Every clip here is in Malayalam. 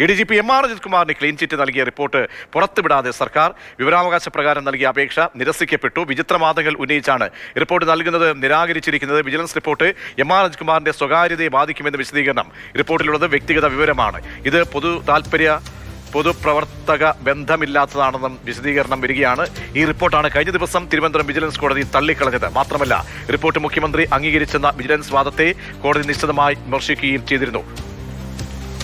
A D G P M R Ajith കുമാറിന് ക്ലീൻ ചിറ്റ് നൽകിയ റിപ്പോർട്ട് പുറത്തുവിടാതെ സർക്കാർ വിവരാവകാശ പ്രകാരം നൽകിയ അപേക്ഷ നിരസിക്കപ്പെട്ടു. വിചിത്രവാദങ്ങൾ ഉന്നയിച്ചാണ് റിപ്പോർട്ട് നൽകുന്നത്. നിരാകരിച്ചിരിക്കുന്നത് vigilance report M R Ajith കുമാറിന്റെ സ്വകാര്യതയെ ബാധിക്കുമെന്ന വിശദീകരണം റിപ്പോർട്ടിലുള്ളത് വ്യക്തിഗത വിവരമാണ്. ഇത് പൊതു താൽപര്യ പൊതുപ്രവർത്തക ബന്ധമില്ലാത്തതാണെന്നും വിശദീകരണം വരികയാണ്. ഈ റിപ്പോർട്ടാണ് കഴിഞ്ഞ ദിവസം തിരുവനന്തപുരം വിജിലൻസ് കോടതി തള്ളിക്കളഞ്ഞത്. മാത്രമല്ല റിപ്പോർട്ട് മുഖ്യമന്ത്രി അംഗീകരിച്ചെന്ന വിജിലൻസ് വാദത്തെ കോടതി നിശ്ചിതമായി വിമർശിക്കുകയും ചെയ്തിരുന്നു.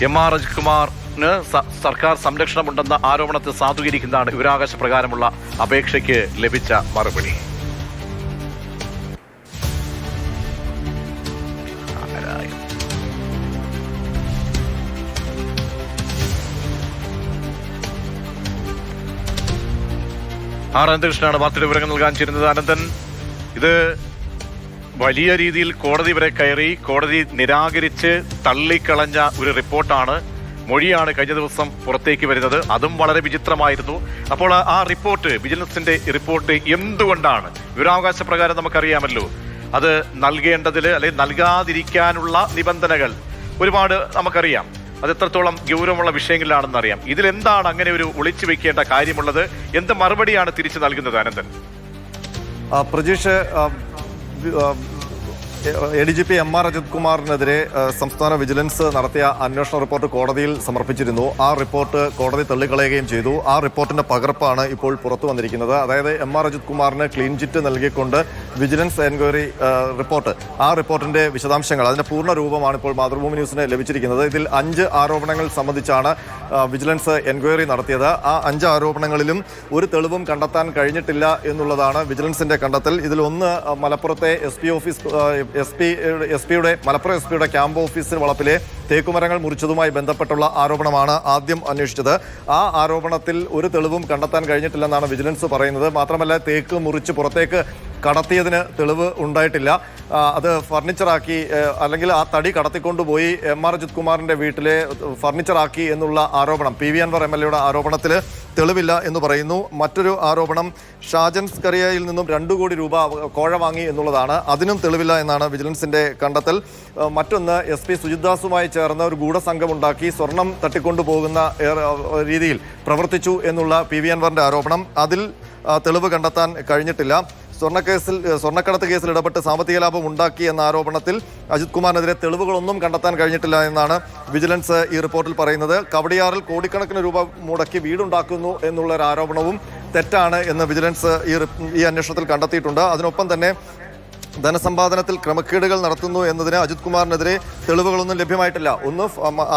എം ആർ അജിത്കുമാറിന് സ- സർക്കാർ സംരക്ഷണമുണ്ടെന്ന ആരോപണത്തെ സാധൂകരിക്കുന്നതാണ് വിവരാകാശ പ്രകാരമുള്ള അപേക്ഷയ്ക്ക് ലഭിച്ച മറുപടി? ആർ. അനന്തകൃഷ്ണനാണ് വാർത്തയുടെ വിവരങ്ങൾ നൽകാൻ ചേരുന്നത് അനന്തൻ ഇത് വലിയ രീതിയിൽ കോടതി വരെ കയറി കോടതി നിരാകരിച്ച് തള്ളിക്കളഞ്ഞ ഒരു റിപ്പോർട്ടാണ്. മൊഴിയാണ് കഴിഞ്ഞ ദിവസം പുറത്തേക്ക് വരുന്നത്. അതും വളരെ വിചിത്രമായിരുന്നു. അപ്പോൾ ആ- റിപ്പോർട്ട് വിജിലൻസിന്റെ റിപ്പോർട്ട് എന്തുകൊണ്ടാണ്? വിവരാവകാശ പ്രകാരം നമുക്കറിയാമല്ലോ. അത് നൽകേണ്ടതിൽ അല്ലെങ്കിൽ നൽകാതിരിക്കാനുള്ള നിബന്ധനകൾ ഒരുപാട് നമുക്കറിയാം. അത് എത്രത്തോളം ഗൗരവമുള്ള വിഷയങ്ങളിലാണെന്ന് അറിയാം. ഇതിലെന്താണ് അങ്ങനെ ഒരു ഒളിച്ചു വെക്കേണ്ട കാര്യമുള്ളത്? എന്ത് മറുപടിയാണ് തിരിച്ചു നൽകുന്നത് Ananthan? Prajeesh A D G P M R Ajith കുമാറിനെതിരെ സംസ്ഥാന വിജിലൻസ് നടത്തിയ അന്വേഷണ റിപ്പോർട്ട് കോടതിയിൽ സമർപ്പിച്ചിരുന്നു. ആ റിപ്പോർട്ട് കോടതി തള്ളിക്കളയുകയും ചെയ്തു. ആ റിപ്പോർട്ടിന്റെ പകർപ്പാണ് ഇപ്പോൾ പുറത്തു വന്നിരിക്കുന്നത്. അതായത് എം ആർ അജിത് കുമാറിന് ക്ലീൻ ചിറ്റ് നൽകിക്കൊണ്ട് വിജിലൻസ് എൻക്വയറി റിപ്പോർട്ട് ആ റിപ്പോർട്ടിന്റെ വിശദാംശങ്ങൾ അതിന്റെ പൂർണ രൂപമാണ് ഇപ്പോൾ മാതൃഭൂമി ന്യൂസിന് ലഭിച്ചിരിക്കുന്നത്. ഇതിൽ അഞ്ച് ആരോപണങ്ങൾ സംബന്ധിച്ചാണ് വിജിലൻസ് എൻക്വയറി നടത്തിയത്. ആ അഞ്ച് ആരോപണങ്ങളിലും ഒരു തെളിവും കണ്ടെത്താൻ കഴിഞ്ഞിട്ടില്ല എന്നുള്ളതാണ് വിജിലൻസിന്റെ കണ്ടെത്തൽ. ഇതിൽ ഒന്ന് മലപ്പുറത്തെ S P office S P S പിയുടെ മലപ്പുറം എസ് പിയുടെ ക്യാമ്പ് ഓഫീസിന് വളപ്പിലെ തേക്കുമരങ്ങൾ മുറിച്ചതുമായി ബന്ധപ്പെട്ടുള്ള ആരോപണമാണ് ആദ്യം അന്വേഷിച്ചത്. ആ ആരോപണത്തിൽ ഒരു തെളിവും കണ്ടെത്താൻ കഴിഞ്ഞിട്ടില്ലെന്നാണ് വിജിലൻസ് പറയുന്നത്. മാത്രമല്ല തേക്ക് മുറിച്ച് പുറത്തേക്ക് കടത്തിയതിന് തെളിവ് ഉണ്ടായിട്ടില്ല. അത് ഫർണിച്ചറാക്കി അല്ലെങ്കിൽ ആ തടി കടത്തിക്കൊണ്ടുപോയി എം ആർ അജിത് കുമാറിന്റെ വീട്ടിലെ ഫർണിച്ചറാക്കി എന്നുള്ള ആരോപണം P V Anwar M L എയുടെ ആരോപണത്തിൽ തെളിവില്ല എന്ന് പറയുന്നു. മറ്റൊരു ആരോപണം ഷാജൻ സ്കറിയയിൽ നിന്നും രണ്ടു കോടി രൂപ കോഴ വാങ്ങി എന്നുള്ളതാണ്. അതിനും തെളിവില്ല എന്നാണ് വിജിലൻസിന്റെ കണ്ടെത്തൽ. മറ്റൊന്ന് എസ് പി സുജിത്ദാസുമായി ചേർന്ന് ഒരു ഗൂഢസംഘമുണ്ടാക്കി സ്വർണം തട്ടിക്കൊണ്ടുപോകുന്ന രീതിയിൽ പ്രവർത്തിച്ചു എന്നുള്ള പി വി അൻവറിന്റെ ആരോപണം. അതിൽ തെളിവ് കണ്ടെത്താൻ കഴിഞ്ഞിട്ടില്ല. സ്വർണക്കേസിൽ സ്വർണക്കടത്ത് കേസിൽ ഇടപെട്ട് സാമ്പത്തിക ലാഭം ഉണ്ടാക്കി എന്ന ആരോപണത്തിൽ അജിത് കുമാറിനെതിരെ തെളിവുകളൊന്നും കണ്ടെത്താൻ കഴിഞ്ഞിട്ടില്ല എന്നാണ് വിജിലൻസ് ഈ റിപ്പോർട്ടിൽ പറയുന്നത്. കവടിയാറിൽ കോടിക്കണക്കിന് രൂപ മുടക്കി വീടുണ്ടാക്കുന്നു എന്നുള്ള ആരോപണവും തെറ്റാണ് എന്ന് വിജിലൻസ് ഈ ഈ അന്വേഷണത്തിൽ കണ്ടെത്തിയിട്ടുണ്ട്. അതിനൊപ്പം തന്നെ ധനസമ്പാദനത്തിൽ ക്രമക്കേടുകൾ നടത്തുന്നു എന്നതിന് അജിത് കുമാറിനെതിരെ തെളിവുകളൊന്നും ലഭ്യമായിട്ടില്ല. ഒന്ന്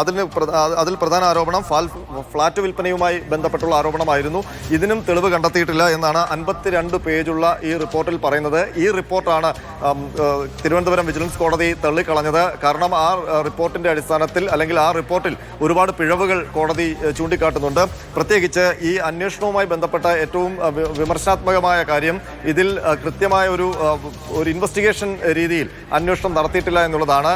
അതിന് അതിൽ പ്രധാന ആരോപണം ഫാൽ ഫ്ളാറ്റ് വിൽപ്പനയുമായി ബന്ധപ്പെട്ടുള്ള ആരോപണമായിരുന്നു. ഇതിനും തെളിവ് കണ്ടെത്തിയിട്ടില്ല എന്നാണ് അൻപത്തിരണ്ട് പേജുള്ള ഈ റിപ്പോർട്ടിൽ പറയുന്നത്. ഈ റിപ്പോർട്ടാണ് തിരുവനന്തപുരം വിജിലൻസ് കോടതി തള്ളിക്കളഞ്ഞത്. കാരണം ആ റിപ്പോർട്ടിന്റെ അടിസ്ഥാനത്തിൽ അല്ലെങ്കിൽ ആ റിപ്പോർട്ടിൽ ഒരുപാട് പിഴവുകൾ കോടതി ചൂണ്ടിക്കാട്ടുന്നുണ്ട്. പ്രത്യേകിച്ച് ഈ അന്വേഷണവുമായി ബന്ധപ്പെട്ട ഏറ്റവും വിമർശനാത്മകമായ കാര്യം ഇതിൽ കൃത്യമായ ഒരു ഒരു ഇൻവെസ്റ്റിഗേഷൻ രീതിയിൽ അന്വേഷണം നടത്തിയിട്ടില്ല എന്നുള്ളതാണ്.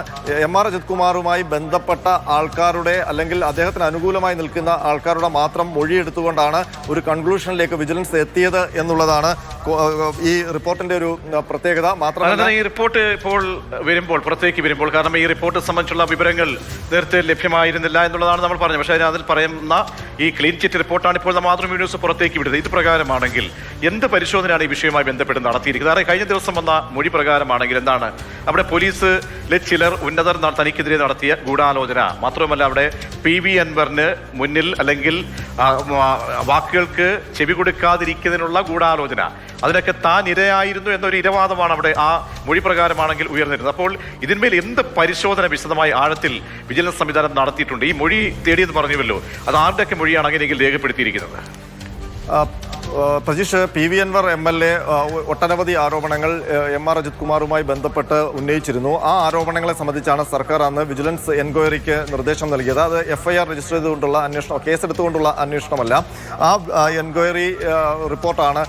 എം ആർ അജിത് കുമാറുമായി ബന്ധപ്പെട്ട ആൾക്കാരുടെ അല്ലെങ്കിൽ അദ്ദേഹത്തിന് അനുകൂലമായി നിൽക്കുന്ന ആൾക്കാരുടെ മാത്രം മൊഴിയെടുത്തുകൊണ്ടാണ് ഒരു കൺക്ലൂഷനിലേക്ക് വിജിലൻസ് എത്തിയത് എന്നുള്ളതാണ്. ഈ റിപ്പോർട്ടിന്റെ ഒരു പ്രത്യേകത മാത്രമല്ല ഈ റിപ്പോർട്ട് ഇപ്പോൾ വരുമ്പോൾ പുറത്തേക്ക് വരുമ്പോൾ കാരണം ഈ റിപ്പോർട്ട് സംബന്ധിച്ചുള്ള വിവരങ്ങൾ നേരത്തെ ലഭ്യമായിരുന്നില്ല എന്നുള്ളതാണ് നമ്മൾ പറഞ്ഞത്. പക്ഷേ അതിൽ പറയുന്ന ഈ ക്ലീൻ ചിറ്റ് റിപ്പോർട്ടാണ് ഇപ്പോൾ മാതൃഭൂമി ന്യൂസ് പുറത്തേക്ക് വിടുന്നത്. ഇത് പ്രകാരമാണെങ്കിൽ എന്ത് പരിശോധനയാണ് ഈ വിഷയവുമായി ബന്ധപ്പെട്ട് നടത്തിയിരിക്കുന്നത്? അറിയാം കഴിഞ്ഞ ദിവസം വന്ന മൊഴി പ്രകാരമാണെങ്കിൽ എന്താണ്? അവിടെ പോലീസിലെ ചിലർ ഉന്നതർ തനിക്കെതിരെ നടത്തിയ ഗൂഢാലോചന. മാത്രമല്ല അവിടെ പി വി അൻവറിന് മുന്നിൽ അല്ലെങ്കിൽ വാക്കുകൾക്ക് ചെവി കൊടുക്കാതിരിക്കുന്നതിനുള്ള ഗൂഢാലോചന. അതിനൊക്കെ താൻ ഇരയായിരുന്നു എന്നൊരു ഇരവാദമാണ് അവിടെ ആ മൊഴി പ്രകാരമാണെങ്കിൽ ഉയർന്നിരുന്നത്. അപ്പോൾ ഇതിന്മേൽ എന്ത് പരിശോധന വിശദമായി ആഴത്തിൽ വിജിലൻസ് സംവിധാനം നടത്തിയിട്ടുണ്ട്? ഈ മൊഴി തേടിയെന്ന് പറഞ്ഞുവല്ലോ. അത് ആരുടെയൊക്കെ മൊഴിയാണ് അങ്ങനെയെങ്കിൽ രേഖപ്പെടുത്തിയിരിക്കുന്നത്? Prajeesh P V Anwar M L A ഒട്ടനവധി ആരോപണങ്ങൾ എം ആർ അജിത് കുമാറുമായി ബന്ധപ്പെട്ട് ഉന്നയിച്ചിരുന്നു. ആ ആരോപണങ്ങളെ സംബന്ധിച്ചാണ് സർക്കാർ അന്ന് വിജിലൻസ് എൻക്വയറിക്ക് നിർദ്ദേശം നൽകിയത്. അത് എഫ്ഐആർ രജിസ്റ്റർ ചെയ്തുകൊണ്ടുള്ള അന്വേഷണം കേസെടുത്തുകൊണ്ടുള്ള അന്വേഷണമല്ല. ആ എൻക്വയറി റിപ്പോർട്ടാണ്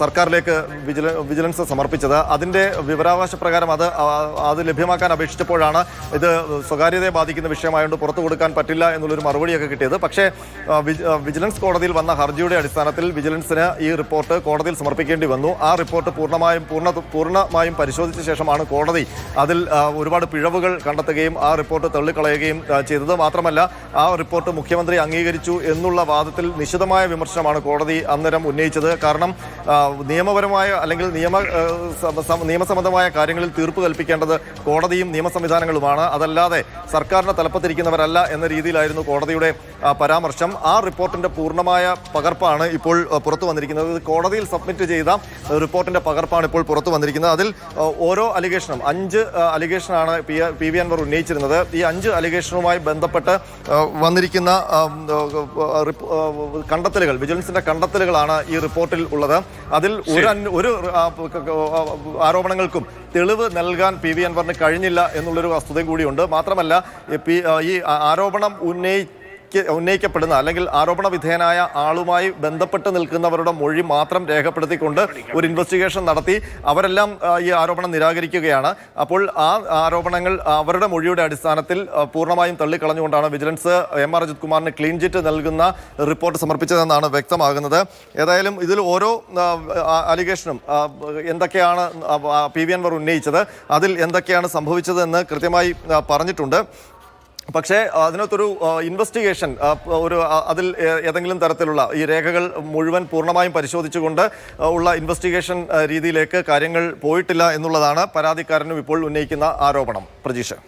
സർക്കാരിലേക്ക് വിജില വിജിലൻസ് സമർപ്പിച്ചത്. അതിന്റെ വിവരാവകാശ പ്രകാരം അത് അത് ലഭ്യമാക്കാൻ അപേക്ഷിച്ചപ്പോഴാണ് ഇത് സ്വകാര്യതയെ ബാധിക്കുന്ന വിഷയമായതുകൊണ്ട് പുറത്തു കൊടുക്കാൻ പറ്റില്ല എന്നുള്ളൊരു മറുപടിയൊക്കെ കിട്ടിയത്. പക്ഷേ വിജിലൻസ് കോടതിയിൽ വന്ന ഹർജിയുടെ അടിസ്ഥാനത്തിൽ അടിസ്ഥാനത്തിൽ വിജിലൻസിന് ഈ റിപ്പോർട്ട് കോടതിയിൽ സമർപ്പിക്കേണ്ടി വന്നു. ആ റിപ്പോർട്ട് പൂർണമായും പൂർണ പൂർണമായും പരിശോധിച്ച ശേഷമാണ് കോടതി അതിൽ ഒരുപാട് പിഴവുകൾ കണ്ടെത്തുകയും ആ റിപ്പോർട്ട് തള്ളിക്കളയുകയും ചെയ്തത്. മാത്രമല്ല ആ റിപ്പോർട്ട് മുഖ്യമന്ത്രി അംഗീകരിച്ചു എന്നുള്ള വാദത്തിൽ നിശിതമായ വിമർശനമാണ് കോടതി അന്നേരം ഉന്നയിച്ചത്. കാരണം നിയമപരമായ അല്ലെങ്കിൽ നിയമ നിയമസംബന്ധമായ കാര്യങ്ങളിൽ തീർപ്പ് കൽപ്പിക്കേണ്ടത് കോടതിയും നിയമ സംവിധാനങ്ങളുമാണ്. അതല്ലാതെ സർക്കാരിന്റെ തലപ്പത്തിരിക്കുന്നവരല്ല എന്ന രീതിയിലായിരുന്നു കോടതിയുടെ പരാമർശം. ആ റിപ്പോർട്ടിന്റെ പൂർണമായ പകർപ്പാണ് ഇപ്പോൾ ആ, പുറത്തു വന്നിരിക്കുന്നത്. കോടതിയിൽ സബ്മിറ്റ് ചെയ്ത റിപ്പോർട്ടിന്റെ പകർപ്പാണ് ഇപ്പോൾ പുറത്തു വന്നിരിക്കുന്നത്. അതിൽ ഓരോ അലിഗേഷനും അഞ്ച് അലിഗേഷനാണ് പി പി വി അൻവർ ഉന്നയിച്ചിരുന്നത്. ഈ അഞ്ച് അലിഗേഷനുമായി ബന്ധപ്പെട്ട് വന്നിരിക്കുന്ന കണ്ടെത്തലുകൾ വിജിലൻസിന്റെ കണ്ടെത്തലുകളാണ് ഈ റിപ്പോർട്ടിൽ ഉള്ളത്. അതിൽ ഒരു ഒരു ആരോപണങ്ങൾക്കും തെളിവ് നൽകാൻ പി വി അൻവറിന് കഴിഞ്ഞില്ല എന്നുള്ളൊരു വസ്തുതയും കൂടിയുണ്ട്. മാത്രമല്ല ഈ ആരോപണം ഉന്നയി ഉന്നയിക്കപ്പെടുന്ന അല്ലെങ്കിൽ ആരോപണ വിധേയനായ ആളുമായി ബന്ധപ്പെട്ട് നിൽക്കുന്നവരുടെ മൊഴി മാത്രം രേഖപ്പെടുത്തിക്കൊണ്ട് ഒരു ഇൻവെസ്റ്റിഗേഷൻ നടത്തി. അവരെല്ലാം ഈ ആരോപണം നിരാകരിക്കുകയാണ്. അപ്പോൾ ആ ആരോപണങ്ങൾ അവരുടെ മൊഴിയുടെ അടിസ്ഥാനത്തിൽ പൂർണമായും തള്ളിക്കളഞ്ഞുകൊണ്ടാണ് വിജിലൻസ് എം ആർ അജിത് കുമാറിന് ക്ലീൻ ചിറ്റ് നൽകുന്ന റിപ്പോർട്ട് സമർപ്പിച്ചതെന്നാണ് വ്യക്തമാകുന്നത്. ഏതായാലും ഇതിൽ ഓരോ അലിഗേഷനും എന്തൊക്കെയാണ് പി വി അൻവർ ഉന്നയിച്ചത് അതിൽ എന്തൊക്കെയാണ് സംഭവിച്ചതെന്ന് കൃത്യമായി പറഞ്ഞിട്ടുണ്ട്. പക്ഷേ അതിനകത്തൊരു ഇൻവെസ്റ്റിഗേഷൻ ഒരു അതിൽ ഏതെങ്കിലും തരത്തിലുള്ള ഈ രേഖകൾ മുഴുവൻ പൂർണമായും പരിശോധിച്ചുകൊണ്ട് ഉള്ള ഇൻവെസ്റ്റിഗേഷൻ രീതിയിലേക്ക് കാര്യങ്ങൾ പോയിട്ടില്ല എന്നുള്ളതാണ് പരാതിക്കാരനും ഇപ്പോൾ ഉന്നയിക്കുന്ന ആരോപണം. പ്രജീഷ്.